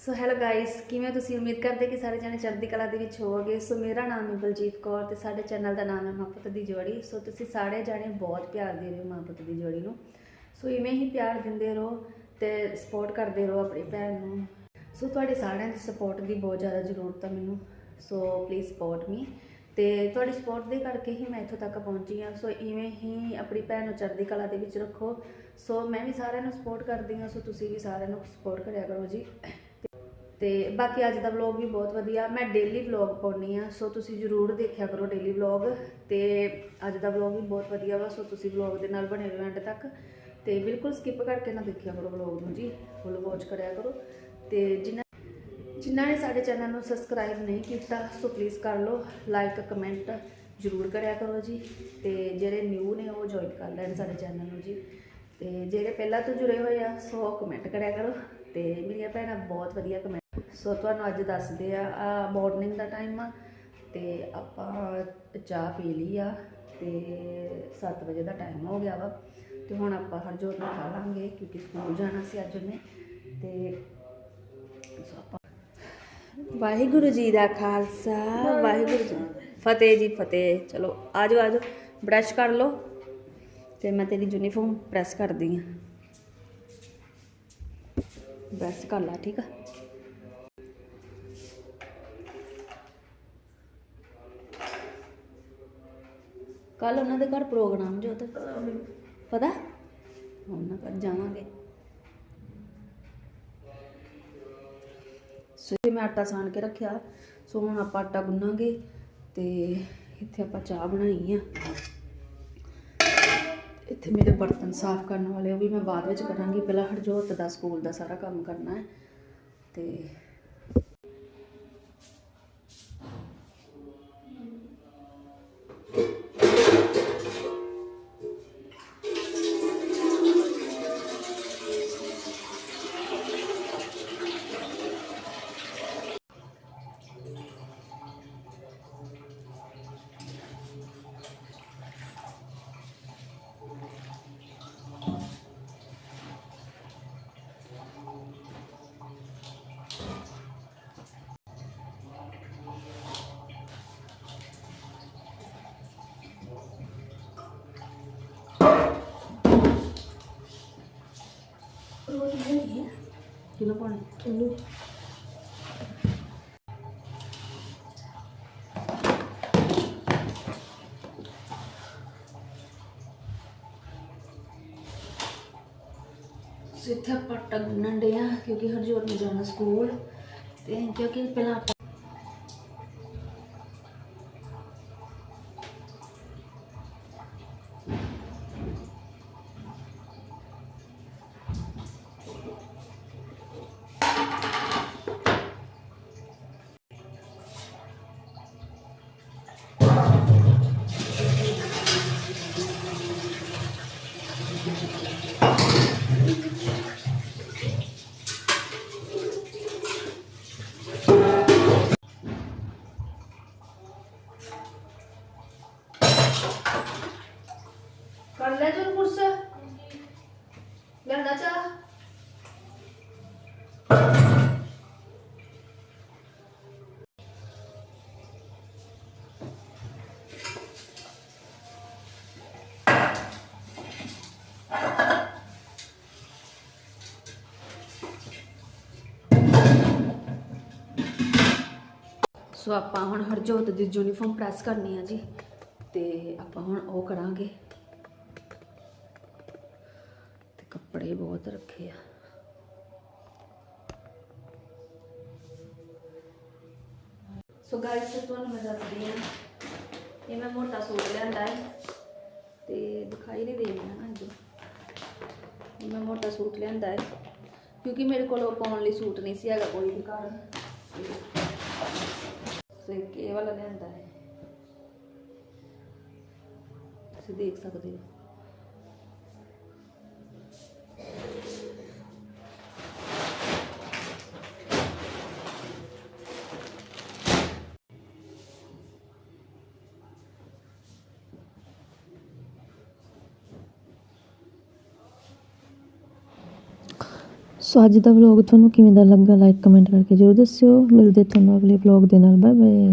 So hello guys ਕਿਵੇਂ ਤੁਸੀਂ? ਉਮੀਦ ਕਰਦੇ ਕਿ ਸਾਰੇ ਜਣੇ ਚੜ੍ਹਦੀ ਕਲਾ ਦੇ ਵਿੱਚ ਹੋਵੋਗੇ। ਸੋ ਮੇਰਾ ਨਾਮ ਹੈ ਬਲਜੀਤ ਕੌਰ ਤੇ ਸਾਡੇ ਚੈਨਲ ਦਾ ਨਾਮ ਹੈ ਮਾਪਤ ਦੀ ਜੋੜੀ। ਸੋ ਤੁਸੀਂ ਸਾਰੇ ਜਣੇ ਬਹੁਤ ਪਿਆਰ ਦੇ ਰਹੇ ਹੋ ਮਾਪਤ ਦੀ ਜੋੜੀ ਨੂੰ। ਸੋ ਇਵੇਂ ਹੀ ਪਿਆਰ ਦਿੰਦੇ ਰਹੋ ਤੇ ਸਪੋਰਟ ਕਰਦੇ ਰਹੋ ਆਪਣੀ ਭੈਣ ਨੂੰ। ਸੋ ਤੁਹਾਡੇ ਸਾਰਿਆਂ ਦੀ ਸਪੋਰਟ ਦੀ ਬਹੁਤ ਜ਼ਿਆਦਾ ਜ਼ਰੂਰਤ ਹੈ ਮੈਨੂੰ। ਸੋ ਪਲੀਜ਼ ਸਪੋਰਟ ਮੀ ਤੇ ਤੁਹਾਡੀ ਸਪੋਰਟ ਦੇ ਕਰਕੇ ਹੀ ਮੈਂ ਇੱਥੋਂ ਤੱਕ ਪਹੁੰਚੀ ਹਾਂ। ਸੋ ਇਵੇਂ ਹੀ ਆਪਣੀ ਭੈਣ ਨੂੰ ਚੜ੍ਹਦੀ ਕਲਾ ਦੇ ਵਿੱਚ ਰੱਖੋ। ਸੋ ਮੈਂ ਵੀ ਸਾਰਿਆਂ ਨੂੰ ਸਪੋਰਟ ਕਰਦੀ ਹਾਂ। ਸੋ ਤੁਸੀਂ ਵੀ ਸਾਰਿਆਂ ਨੂੰ ਸਪੋਰਟ ਕਰਿਆ ਕਰੋ ਜੀ। ਤੇ ਬਾਕੀ ਅੱਜ ਦਾ ਵਲੌਗ ਵੀ ਬਹੁਤ ਵਧੀਆ। ਮੈਂ ਡੇਲੀ ਵਲੌਗ ਪਾਉਣੀ ਆ ਸੋ ਤੁਸੀਂ ਜਰੂਰ ਦੇਖਿਆ ਕਰੋ ਡੇਲੀ ਵਲੌਗ ਤੇ ਅੱਜ ਦਾ ਵਲੌਗ ਵੀ ਬਹੁਤ ਵਧੀਆ ਵਾ ਸੋ ਤੁਸੀਂ ਵਲੌਗ ਦੇ ਨਾਲ ਬਣੇ ਰਹੋ ਐਂਡ ਤੱਕ। ਤੇ ਬਿਲਕੁਲ ਸਕਿਪ ਕਰਕੇ ਨਾ ਦੇਖਿਆ ਕਰੋ ਵਲੌਗ ਨੂੰ ਜੀ ਫੁੱਲ ਵਾਚ ਕਰਿਆ ਕਰੋ। ਤੇ ਜਿਨ੍ਹਾਂ ਜਿਨ੍ਹਾਂ ਨੇ ਸਾਡੇ ਚੈਨਲ ਨੂੰ ਸਬਸਕ੍ਰਾਈਬ ਨਹੀਂ ਕੀਤਾ ਸੋ ਪਲੀਜ਼ ਕਰ ਲਓ ਲਾਈਕ ਕਮੈਂਟ ਜਰੂਰ ਕਰਿਆ ਕਰੋ ਜੀ। ਤੇ ਜਿਹੜੇ ਨਿਊ ਨੇ ਉਹ ਜੁਆਇਨ ਕਰ ਲੈਣ ਸਾਡੇ ਚੈਨਲ ਨੂੰ ਜੀ। ਤੇ ਜਿਹੜੇ ਪਹਿਲਾਂ ਤੋਂ ਜੁੜੇ ਹੋਏ ਆ ਸੋ ਕਮੈਂਟ ਕਰਿਆ ਕਰੋ। ਤੇ ਮੇਰੀਆਂ ਭੈਣਾਂ ਬਹੁਤ ਵਧੀਆ ਕਮੈਂਟ ਸੋ ਤੁਹਾਨੂੰ ਅੱਜ ਦੱਸਦੇ ਆ ਆ ਮਾਰਨਿੰਗ ਦਾ ਟਾਈਮ ਆ ਤੇ ਆਪਾਂ ਚਾਹ ਪੀ ਲਈ ਆ ਤੇ 7 ਵਜੇ ਦਾ ਟਾਈਮ ਹੋ ਗਿਆ ਵਾ ਤੇ ਹੁਣ ਆਪਾਂ ਹਰਜੋਤ ਨੂੰ ਖਾ ਲਾਂਗੇ ਕਿਉਂਕਿ ਸਕੂਲ ਜਾਣਾ ਸੀ ਅੱਜ ਉਹਨੇ ਤੇ ਸੋ ਆਪਾਂ ਵਾਹਿਗੁਰੂ ਜੀ ਦਾ ਖਾਲਸਾ, ਵਾਹਿਗੁਰੂ ਜੀ ਫਤਿਹ ਜੀ ਫਤਿਹ। ਚਲੋ, ਆਜੋ ਆਜੋ ਬ੍ਰਸ਼ ਕਰ ਲਓ ਤੇ ਮੈਂ ਤੇਰੀ ਯੂਨੀਫਾਰਮ ਪ੍ਰੈਸ ਕਰਦੀ ਆ। ਬ੍ਰਸ਼ ਕਰ ਲਾ, ਠੀਕ ਆ? ਕੱਲ ਉਹਨਾਂ ਦੇ ਘਰ ਪ੍ਰੋਗਰਾਮ ਜੋ ਪਤਾ? ਉਹਨਾਂ ਘਰ ਜਾਵਾਂਗੇ। ਸਵੇਰੇ ਮੈਂ ਆਟਾ ਸਾਣ ਕੇ ਰੱਖਿਆ, ਸੋ ਹੁਣ ਆਪਾਂ ਆਟਾ ਗੁੰਨਾਂਗੇ ਤੇ ਇੱਥੇ ਆਪਾਂ ਚਾਹ ਬਣਾਈ ਆ। ਇੱਥੇ ਮੇਰੇ ਬਰਤਨ ਸਾਫ਼ ਕਰਨ ਵਾਲੇ ਉਹ ਵੀ ਮੈਂ ਬਾਅਦ ਵਿੱਚ ਕਰਾਂਗੀ। ਪਹਿਲਾਂ ਹਰਜੋਤ ਦਾ ਸਕੂਲ ਦਾ ਸਾਰਾ ਕੰਮ ਕਰਨਾ ਹੈ ਤੇ ਕਿਲੋ ਪਾਣੀ ਕਿਲੋ ਸਿੱਧਾ ਪੱਟਾ ਗੁੰਨਣ ਡਿਆ ਕਿਉਂਕਿ ਹਰਜੋਤ ਨੇ ਜਾਣਾ ਸਕੂਲ ਤੇ ਕਿਉਂਕਿ ਪਹਿਲਾਂ ਕਰ ਲੈ ਜਰ ਕੁਰਸ ਲੈਂਦਾ ਚਾਹ। ਸੋ ਆਪਾਂ ਹੁਣ ਹਰਜੋਤ ਦੀ ਯੂਨੀਫਾਰਮ ਪ੍ਰੈਸ ਕਰਨੀ ਆ ਜੀ, ਤੇ ਆਪਾਂ ਹੁਣ ਉਹ ਕਰਾਂਗੇ। ਤੇ ਕੱਪੜੇ ਬਹੁਤ ਰੱਖੇ ਆ ਸੋ ਗਾਇਸ ਤੁਹਾਨੂੰ ਮੈਂ ਦੱਸਦੀ ਹਾਂ ਇਹ ਮੈਂ ਮੋਟਾ ਸੂਟ ਲਿਆਂਦਾ ਹੈ ਤੇ ਦਿਖਾਈ ਨਹੀਂ ਦੇ ਰਿਹਾ ਨਾ ਇੱਧਰ ਇਹ ਮੈਂ ਮੋਟਾ ਸੂਟ ਲਿਆਂਦਾ ਹੈ ਕਿਉਂਕਿ ਮੇਰੇ ਕੋਲ ਉਹ ਪਾਉਣ ਲਈ ਸੂਟ ਨਹੀਂ ਸੀ ਹੈਗਾ ਕੋਈ ਵੀ ਘਰ ਸੋ ਇੱਕ ਇਹ ਵਾਲਾ ਲਿਆਂਦਾ ਹੈ ਤੁਸੀਂ ਦੇਖ ਸਕਦੇ ਹੋ ਸੋ ਅੱਜ ਦਾ ਵਲੌਗ ਤੁਹਾਨੂੰ ਕਿਵੇਂ ਦਾ ਲੱਗਾ? ਲਾਈਕ ਕਮੈਂਟ ਕਰਕੇ ਜ਼ਰੂਰ ਦੱਸਿਓ। ਮਿਲਦੇ ਤੁਹਾਨੂੰ ਅਗਲੇ ਵਲੌਗ ਦੇ ਨਾਲ। Bye bye